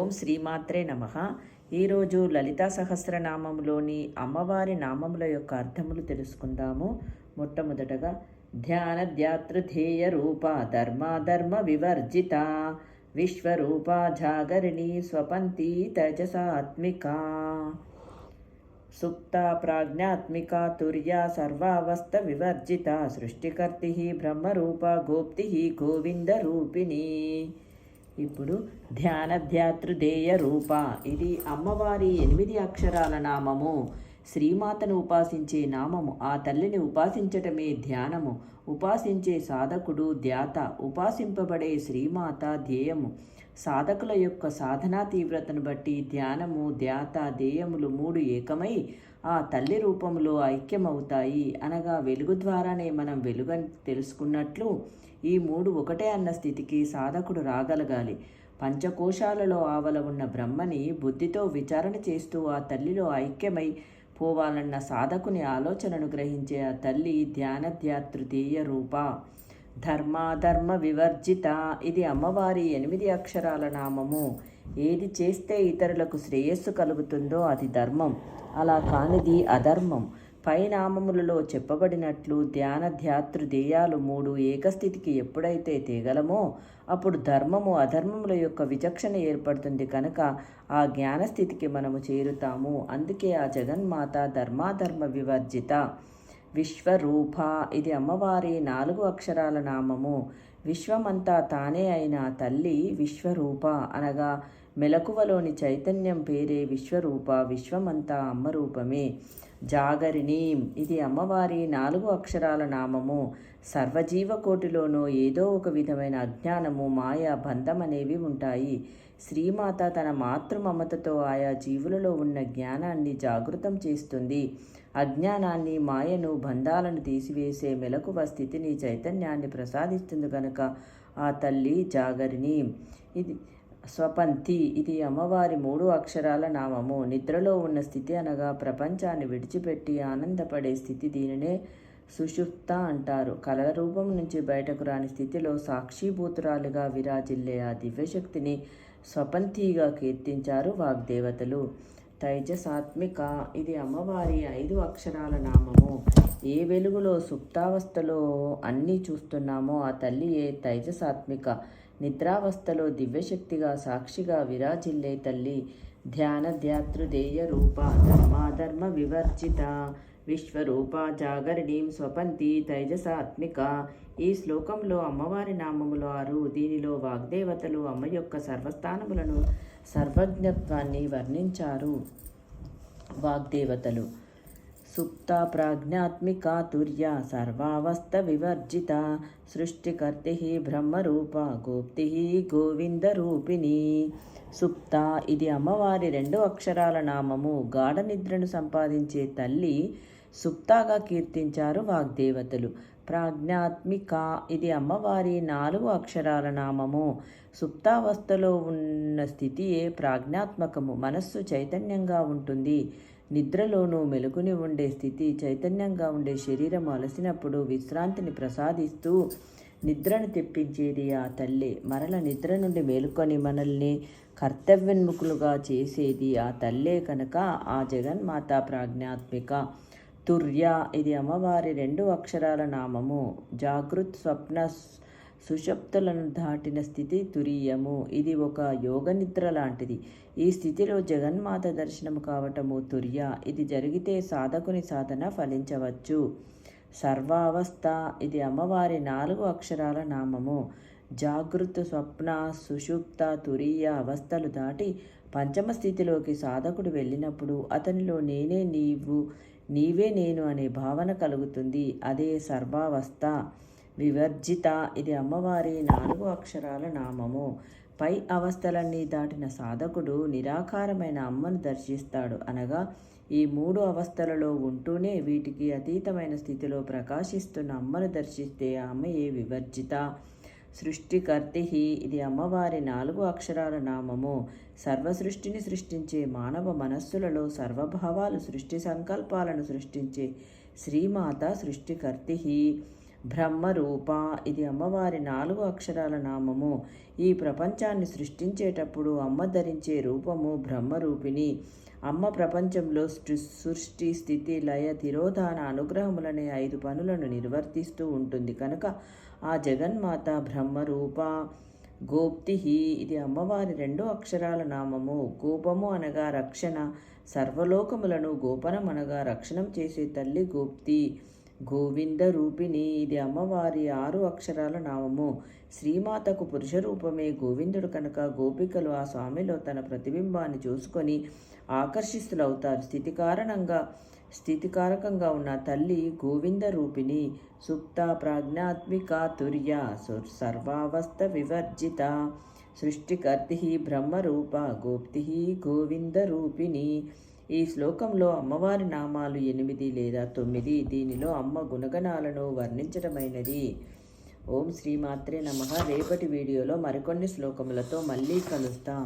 ఓం శ్రీమాత్రే నమ. ఈరోజు లలితా సహస్రనామంలోని అమ్మవారి నామముల యొక్క అర్థములు తెలుసుకుందాము. మొట్టమొదటగా ధ్యాన ధ్యాతృధేయ రూప ధర్మాధర్మ వివర్జిత. విశ్వరూప జాగరిణి స్వపంతి తేజసాత్మిక సుప్త ప్రాజ్ఞాత్మిక తుర్య సర్వావస్థ వివర్జిత. సృష్టికర్తి బ్రహ్మరూప గోప్తి గోవింద రూపిణి. ఇప్పుడు ధ్యానధ్యాతృదేయ రూప ఇది అమ్మవారి ఎనిమిది అక్షరాల నామము. శ్రీమాతను ఉపాసించే నామము. ఆ తల్లిని ఉపాసించటమే ధ్యానము. ఉపాసించే సాధకుడు ధ్యాత. ఉపాసింపబడే శ్రీమాత ధ్యేయము. సాధకుల యొక్క సాధనా తీవ్రతను బట్టి ధ్యానము ధ్యాత ధ్యేయములు మూడు ఏకమై ఆ తల్లి రూపంలో ఐక్యమవుతాయి. అనగా వెలుగు ద్వారానే మనం వెలుగని తెలుసుకున్నట్లు ఈ మూడు ఒకటే అన్న స్థితికి సాధకుడు రాగలగాలి. పంచకోశాలలో ఆవల ఉన్న బ్రహ్మని బుద్ధితో విచారణ చేస్తూ ఆ తల్లిలో ఐక్యమై పోవాలన్న సాధకుని ఆలోచనను గ్రహించే ఆ తల్లి ధ్యానధ్యాతృతీయ రూప. ధర్మాధర్మ వివర్జిత. ఇది అమ్మవారి ఎనిమిది అక్షరాల నామము. ఏది చేస్తే ఇతరులకు శ్రేయస్సు కలుగుతుందో అది ధర్మం. అలా కానిది అధర్మం. పై నామములలో చెప్పబడినట్లు ధ్యాన ధ్యాతృ ధ్యేయాలు మూడు ఏకస్థితికి ఎప్పుడైతే తేగలమో అప్పుడు ధర్మము అధర్మముల యొక్క విచక్షణ ఏర్పడుతుంది కనుక ఆ జ్ఞానస్థితికి మనము చేరుతాము. అందుకే ఆ జగన్మాత ధర్మాధర్మ వివర్జిత. విశ్వరూప ఇది అమ్మవారి నాలుగు అక్షరాల నామము. విశ్వమంతా తానే అయిన తల్లి విశ్వరూప అనగా మెలకువలోని చైతన్యం పేరే విశ్వరూప విశ్వమంతా అమ్మరూపమే. జాగరిణి ఇది అమ్మవారి నాలుగు అక్షరాల నామము. సర్వజీవకోటిలోనూ ఏదో ఒక విధమైన అజ్ఞానము మాయ బంధం అనేవి ఉంటాయి. శ్రీమాత తన మాతృమమతతో ఆయా జీవులలో ఉన్న జ్ఞానాన్ని జాగృతం చేస్తుంది. అజ్ఞానాన్ని మాయను బంధాలను తీసివేసే మెలకువ స్థితిని చైతన్యాన్ని ప్రసాదిస్తుంది కనుక ఆ తల్లి జాగరిణి. ఇది స్వపంతి ఇది అమ్మవారి మూడు అక్షరాల నామము. నిద్రలో ఉన్న స్థితి అనగా ప్రపంచాన్ని విడిచిపెట్టి ఆనందపడే స్థితి దీనినే సుషుప్త అంటారు. కళల రూపం నుంచి బయటకు రాని స్థితిలో సాక్షిభూతురాలుగా విరాజిల్లే ఆ దివ్యశక్తిని స్వపంతిగా కీర్తించారు వాగ్దేవతలు. తైజసాత్మిక ఇది అమ్మవారి ఐదు అక్షరాల నామము. ఏ వెలుగులో సుప్తావస్థలో అన్నీ చూస్తున్నామో ఆ తల్లియే తైజసాత్మిక. నిద్రావస్థలో దివ్యశక్తిగా సాక్షిగా విరాజిల్లే తల్లి ధ్యాన ధ్యాతృదేయ రూప ధర్మాధర్మ వివర్జిత. విశ్వరూప జాగరణీం స్వపంతి తైజసాత్మిక. ఈ శ్లోకంలో అమ్మవారి నామములు ఆరు దీనిలో వాగ్దేవతలు అమ్మ యొక్క సర్వస్థానములను సర్వజ్ఞత్వాన్ని వర్ణించారు వాగ్దేవతలు. సుప్త ప్రాజ్ఞాత్మిక తుర్య సర్వావస్థ వివర్జిత సృష్టికర్తి బ్రహ్మరూప గోప్తి గోవింద రూపిణి సుప్త ఇది అమ్మవారి రెండు అక్షరాల నామము. గాఢ నిద్రను సంపాదించే తల్లి సుప్తాగా కీర్తించారు వాగ్దేవతలు. ప్రాజ్ఞాత్మిక ఇది అమ్మవారి నాలుగు అక్షరాల నామము. సుప్తావస్థలో ఉన్న స్థితియే ప్రాజ్ఞాత్మకము. మనస్సు చైతన్యంగా ఉంటుంది. నిద్రలోనూ మెలుకుని ఉండే స్థితి చైతన్యంగా ఉండే శరీరం అలసినప్పుడు విశ్రాంతిని ప్రసాదిస్తూ నిద్రను తెప్పించేది ఆ తల్లి. మరల నిద్ర నుండి మేలుకొని మనల్ని కర్తవ్యోన్ముఖులుగా చేసేది ఆ తల్లే కనుక ఆ జగన్మాత ప్రాజ్ఞాత్మిక. తుర్య ఇది అమ్మవారి రెండు అక్షరాల నామము. జాగృత్ స్వప్న సుషప్తులను దాటిన స్థితి తురీయము. ఇది ఒక యోగ నిద్ర లాంటిది. ఈ స్థితిలో జగన్మాత దర్శనము కావటము తుర్య. ఇది జరిగితే సాధకుని సాధన ఫలించవచ్చు. సర్వావస్థ. ఇది అమ్మవారి నాలుగు అక్షరాల నామము. జాగృత స్వప్న సుషుప్త తురీయ అవస్థలు దాటి పంచమ స్థితిలోకి సాధకుడు వెళ్ళినప్పుడు అతనిలో నేనే నీవు నీవే నేను అనే భావన కలుగుతుంది. అదే సర్వావస్థ. వివర్జిత. ఇది అమ్మవారి నాలుగు అక్షరాల నామము. పై అవస్థలన్నీ దాటిన సాధకుడు నిరాకారమైన అమ్మను దర్శిస్తాడు. అనగా ఈ మూడు అవస్థలలో ఉంటూనే వీటికి అతీతమైన స్థితిలో ప్రకాశిస్తున్న అమ్మను దర్శిస్తే ఆమెయే వివర్జిత? సృష్టికర్తి ఇది అమ్మవారి నాలుగు అక్షరాల నామము. సర్వసృష్టిని సృష్టించే మానవ మనస్సులలో సర్వభావాలు సృష్టి సంకల్పాలను సృష్టించే శ్రీమాత సృష్టికర్తి బ్రహ్మరూప. ఇది అమ్మవారి నాలుగు అక్షరాల నామము. ఈ ప్రపంచాన్ని సృష్టించేటప్పుడు అమ్మ ధరించే రూపము బ్రహ్మరూపిణి. అమ్మ ప్రపంచంలో సృష్టి స్థితి లయ తిరోధాన అనుగ్రహములనే ఐదు పనులను నిర్వర్తిస్తూ ఉంటుంది. కనుక ఆ జగన్మాత బ్రహ్మరూప. గోప్తి ఇది అమ్మవారి రెండో అక్షరాల నామము. గోపము అనగా రక్షణ. సర్వలోకములను గోపనం అనగా రక్షణం చేసే తల్లి గోప్తి. గోవింద రూపిణి ఇది అమ్మవారి ఆరు అక్షరాల నామము. శ్రీమాతకు పురుష రూపమే గోవిందుడు కనుక గోపికలు ఆ స్వామిలో తన ప్రతిబింబాన్ని చూసుకొని ఆకర్షిస్తులవుతారు స్థితి కారణంగా స్థితికారకంగా ఉన్న తల్లి గోవింద రూపిణి. సుప్త ప్రాజ్ఞాత్మిక తుర్య సర్వావస్థ వివర్జిత. సృష్టికర్తి బ్రహ్మరూప గోప్తి గోవింద రూపిణి. ఈ శ్లోకంలో అమ్మవారి నామాలు ఎనిమిది లేదా తొమ్మిది. దీనిలో అమ్మ గుణగణాలను వర్ణించడమైనది ఓం శ్రీమాత్రే నమ. రేపటి వీడియోలో మరికొన్ని శ్లోకములతో మళ్ళీ కలుస్తాం.